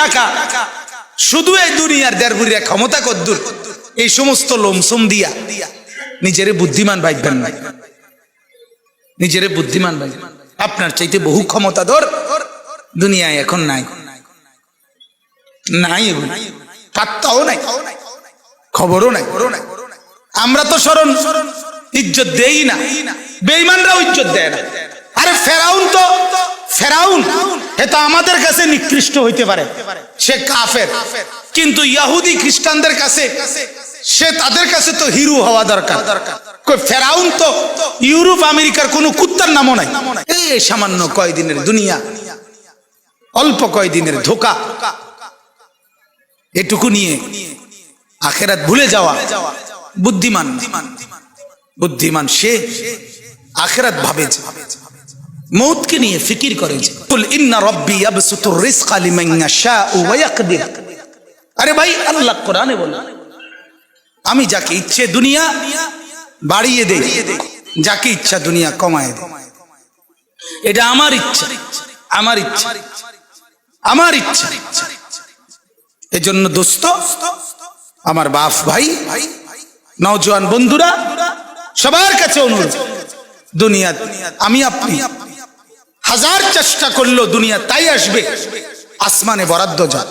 টাকা। শুধু এই দুনিয়ার দেড়বুরিয়া ক্ষমতা কদ্দুর, এই সমস্ত লোমসম দিয়া নিজেরে বুদ্ধিমান ভাববেন না। নিজেরে বুদ্ধিমান ভাববেন আপনার চাইতে বহু ক্ষমতাধর দুনিয়ায় এখন নাই। নাই পাত্তাও নাই। খবরও নাই। আমরা তো স্মরণ ইজ্জত দেই না। বেইমানরাও ইজ্জত দেয় না। আরে ফেরাউন তো ফেরাউন এটা আমাদের কাছে নিকৃষ্ট হইতে পারে। সে কাফের। কিন্তু ইয়াহুদি খ্রিস্টানদের কাছে, সে তাদের কাছে তো হিরু হওয়া দরকার। ফেরাউন তো ইউরোপ, আমেরিকার কোনো কুত্তার নামও নাই। এই সামান্য কয়দিনের দুনিয়া, অল্প কয়দিনের ধোকা। এটুকু নিয়ে আখেরাত ভুলে যাওয়া বুদ্ধিমান বুদ্ধিমান সে আখেরাত ভাবে মৌতকে নিয়ে ফিকির করে যে। কুল ইন্না রব্বি ইয়াবসুতুর রিজকা লিমান ইয়াশাউ ওয়া ইয়াকদির। আরে ভাই আল্লাহ কোরআনে বলে। আমি যাকে ইচ্ছে দুনিয়া বাড়িয়ে দেই যাকে ইচ্ছা দুনিয়া কমায় দেয় এটা আমার ইচ্ছা আমার ইচ্ছা আমার ইচ্ছা। এজন্য দোস্ত আমার বাপ ভাই নওজোয়ান বন্ধুরা সবার কাছে অনুরোধ দুনিয়া আমি আপনি হাজার চেষ্টা করলেও দুনিয়া তাই আসবে। আসমানে বরাদ্দ যা